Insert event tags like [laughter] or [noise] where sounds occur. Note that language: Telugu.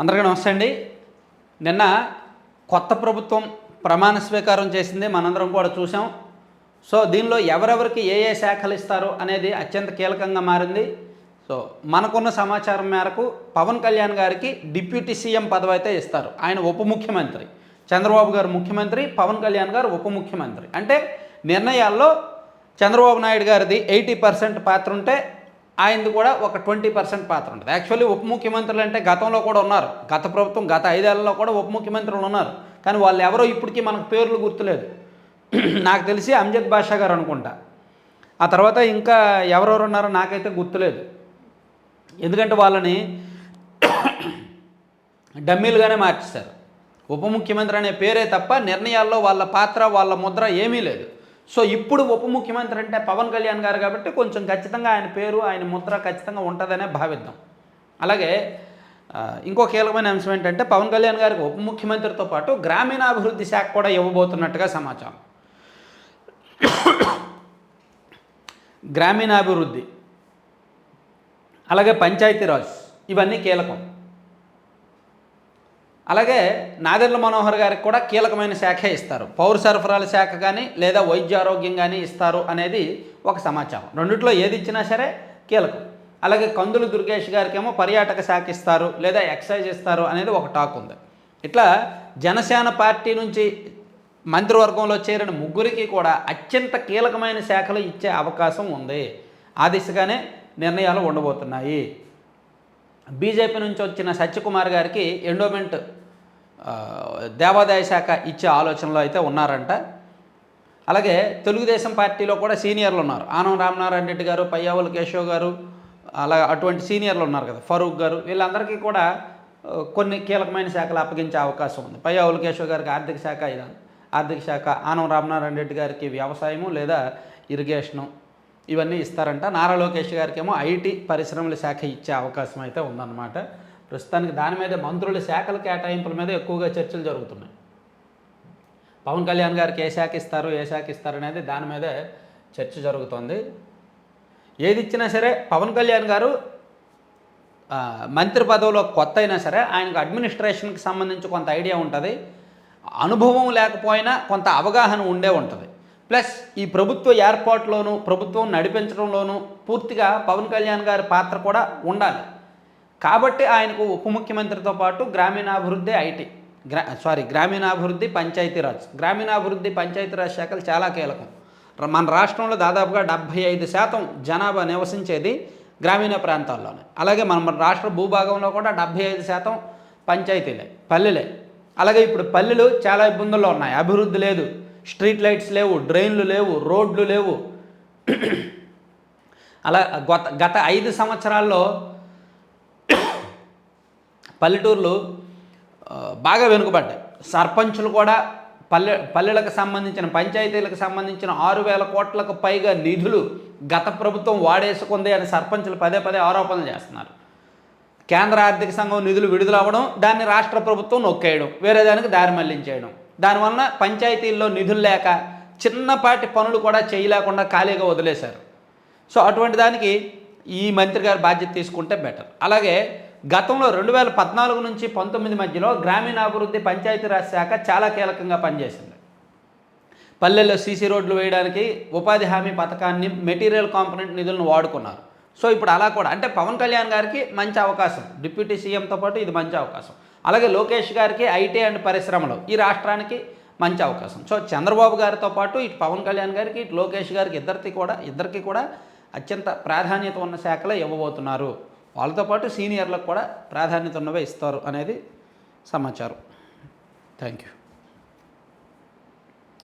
అందరికీ నమస్తే అండి. నిన్న కొత్త ప్రభుత్వం ప్రమాణ స్వీకారం చేసింది మనందరం కూడా చూసాం సో దీనిలో ఎవరెవరికి ఏ ఏ శాఖలు ఇస్తారు అనేది అత్యంత కీలకంగా మారింది. సో మనకున్న సమాచారం మేరకు పవన్ కళ్యాణ్ గారికి డిప్యూటీ సీఎం పదవి అయితే ఇస్తారు. ఆయన ఉప ముఖ్యమంత్రి. చంద్రబాబు గారు ముఖ్యమంత్రి పవన్ కళ్యాణ్ గారు ఉప ముఖ్యమంత్రి. అంటే నిర్ణయాల్లో చంద్రబాబు నాయుడు గారిది ఎయిటీ పర్సెంట్ పాత్ర ఉంటే ఆయనది కూడా ఒక ట్వంటీ పర్సెంట్ పాత్ర ఉంటుంది. యాక్చువల్లీ ఉప ముఖ్యమంత్రులు అంటే గతంలో కూడా ఉన్నారు. గత ప్రభుత్వం గత ఐదేళ్ళలో కూడా ఉప ముఖ్యమంత్రులు ఉన్నారు. కానీ వాళ్ళు ఎవరో ఇప్పటికీ మనకు పేర్లు గుర్తులేదు. [clears throat] నాకు తెలిసి అంజద్ బాషా గారు అనుకుంటా. ఆ తర్వాత ఇంకా ఎవరెవరు ఉన్నారో నాకైతే గుర్తులేదు. ఎందుకంటే వాళ్ళని [clears throat] డమ్మీలుగానే మార్చేశారు. ఉప ముఖ్యమంత్రి అనే పేరే తప్ప నిర్ణయాల్లో వాళ్ళ పాత్ర వాళ్ళ ముద్ర ఏమీ లేదు. సో ఇప్పుడు ఉప ముఖ్యమంత్రి అంటే పవన్ కళ్యాణ్ గారు కాబట్టి కొంచెం ఖచ్చితంగా ఆయన పేరు ఆయన ముద్ర ఖచ్చితంగా ఉంటుందనే భావిద్దాం. అలాగే ఇంకో కీలకమైన అంశం ఏంటంటే పవన్ కళ్యాణ్ గారికి ఉప ముఖ్యమంత్రితో పాటు గ్రామీణాభివృద్ధి శాఖ కూడా ఇవ్వబోతున్నట్టుగా సమాచారం. గ్రామీణాభివృద్ధి అలాగే పంచాయతీరాజ్ ఇవన్నీ కీలకం. అలాగే నాదెండ్ల మనోహర్ గారికి కూడా కీలకమైన శాఖే ఇస్తారు. పౌర సరఫరాల శాఖ కానీ లేదా వైద్య ఆరోగ్యం కానీ ఇస్తారు అనేది ఒక సమాచారం. రెండిట్లో ఏది ఇచ్చినా సరే కీలకం. అలాగే కందులు దుర్గేష్ గారికేమో పర్యాటక శాఖ ఇస్తారు లేదా ఎక్సైజ్ ఇస్తారు అనేది ఒక టాక్ ఉంది. ఇట్లా జనసేన పార్టీ నుంచి మంత్రివర్గంలో చేరిన ముగ్గురికి కూడా అత్యంత కీలకమైన శాఖలు ఇచ్చే అవకాశం ఉంది. ఆ దిశగానే నిర్ణయాలు ఉండబోతున్నాయి. బీజేపీ నుంచి వచ్చిన సత్యకుమార్ గారికి ఎండోమెంట్ దేవాదాయ శాఖ ఇచ్చే ఆలోచనలో అయితే ఉన్నారంట. అలాగే తెలుగుదేశం పార్టీలో కూడా సీనియర్లు ఉన్నారు. ఆనం రామనారాయణ రెడ్డి గారు పయ్యావుల కేశవ్ గారు అలా అటువంటి సీనియర్లు ఉన్నారు కదా ఫరూక్ గారు వీళ్ళందరికీ కూడా కొన్ని కీలకమైన శాఖలు అప్పగించే అవకాశం ఉంది. పయ్యావుల కేశవ్ గారికి ఆర్థిక శాఖ ఇదా? ఆర్థిక శాఖ ఆనం రామనారాయణ రెడ్డి గారికి వ్యవసాయము లేదా ఇరిగేషను ఇవన్నీ ఇస్తారంట. నారా లోకేష్ గారికి ఏమో ఐటీ పరిశ్రమల శాఖ ఇచ్చే అవకాశం అయితే ఉందన్నమాట. ప్రస్తుతానికి దాని మీద మంత్రుల శాఖల కేటాయింపుల మీద ఎక్కువగా చర్చలు జరుగుతున్నాయి. పవన్ కళ్యాణ్ గారికి ఏ శాఖ ఇస్తారు ఏ శాఖ ఇస్తారు అనేది దాని మీదే చర్చ జరుగుతోంది. ఏది ఇచ్చినా సరే పవన్ కళ్యాణ్ గారు మంత్రి పదవిలో కొత్త అయినా సరే ఆయనకు అడ్మినిస్ట్రేషన్కి సంబంధించి కొంత ఐడియా ఉంటుంది. అనుభవం లేకపోయినా కొంత అవగాహన ఉండే ఉంటుంది. ప్లస్ ఈ ప్రభుత్వ ఏర్పాటులోను ప్రభుత్వం నడిపించడంలోనూ పూర్తిగా పవన్ కళ్యాణ్ గారి పాత్ర కూడా ఉండాలి. కాబట్టి ఆయనకు ఉప ముఖ్యమంత్రితో పాటు గ్రామీణాభివృద్ధి ఐటీ గ్రా సారీ గ్రామీణాభివృద్ధి పంచాయతీరాజ్ గ్రామీణాభివృద్ధి పంచాయతీరాజ్ శాఖలు చాలా కీలకం. మన రాష్ట్రంలో దాదాపుగా డెబ్భై ఐదు శాతం జనాభా నివసించేది గ్రామీణ ప్రాంతాల్లోనే. అలాగే మన మన రాష్ట్ర భూభాగంలో కూడా డెబ్భై ఐదు శాతం పంచాయతీలే పల్లెలే. అలాగే ఇప్పుడు పల్లెలు చాలా ఇబ్బందుల్లో ఉన్నాయి. అభివృద్ధి లేదు స్ట్రీట్ లైట్స్ లేవు డ్రైన్లు లేవు రోడ్లు లేవు. అలా గత గత ఐదు సంవత్సరాల్లో పల్లెటూర్లు బాగా వెనుకబడ్డాయి. సర్పంచులు కూడా పల్లె పల్లెలకు సంబంధించిన పంచాయతీలకు సంబంధించిన ఆరు వేల కోట్లకు పైగా నిధులు గత ప్రభుత్వం వాడేసుకుంది అని సర్పంచులు పదే పదే ఆరోపణలు చేస్తున్నారు. కేంద్ర ఆర్థిక సంఘం నిధులు విడుదలవ్వడం దాన్ని రాష్ట్ర ప్రభుత్వం నొక్కేయడం వేరే దానికి దారి మళ్ళించేయడం. దానివలన పంచాయతీల్లో నిధులు లేక చిన్నపాటి పనులు కూడా చేయలేకుండా ఖాళీగా వదిలేశారు. సో అటువంటి దానికి ఈ మంత్రి గారు బాధ్యత తీసుకుంటే బెటర్. అలాగే గతంలో రెండు వేల పద్నాలుగు నుంచి పంతొమ్మిది మధ్యలో గ్రామీణాభివృద్ధి పంచాయతీరాజ్ శాఖ చాలా కీలకంగా పనిచేసింది. పల్లెల్లో సీసీ రోడ్లు వేయడానికి ఉపాధి హామీ పథకాన్ని మెటీరియల్ కాంపనెంట్ నిధులను వాడుకున్నారు. సో ఇప్పుడు అలా కూడా అంటే పవన్ కళ్యాణ్ గారికి మంచి అవకాశం. డిప్యూటీ సీఎంతో పాటు ఇది మంచి అవకాశం. అలాగే లోకేష్ గారికి ఐటీ అండ్ పరిశ్రమలు ఈ రాష్ట్రానికి మంచి అవకాశం. సో చంద్రబాబు గారితో పాటు ఇటు పవన్ కళ్యాణ్ గారికి ఇటు లోకేష్ గారికి ఇద్దరికి కూడా ఇద్దరికి కూడా అత్యంత ప్రాధాన్యత ఉన్న శాఖలే ఇవ్వబోతున్నారు. వాళ్ళతో పాటు సీనియర్లకు కూడా ప్రాధాన్యత ఉన్నవే ఇస్తారు అనేది సమాచారం. Thank you.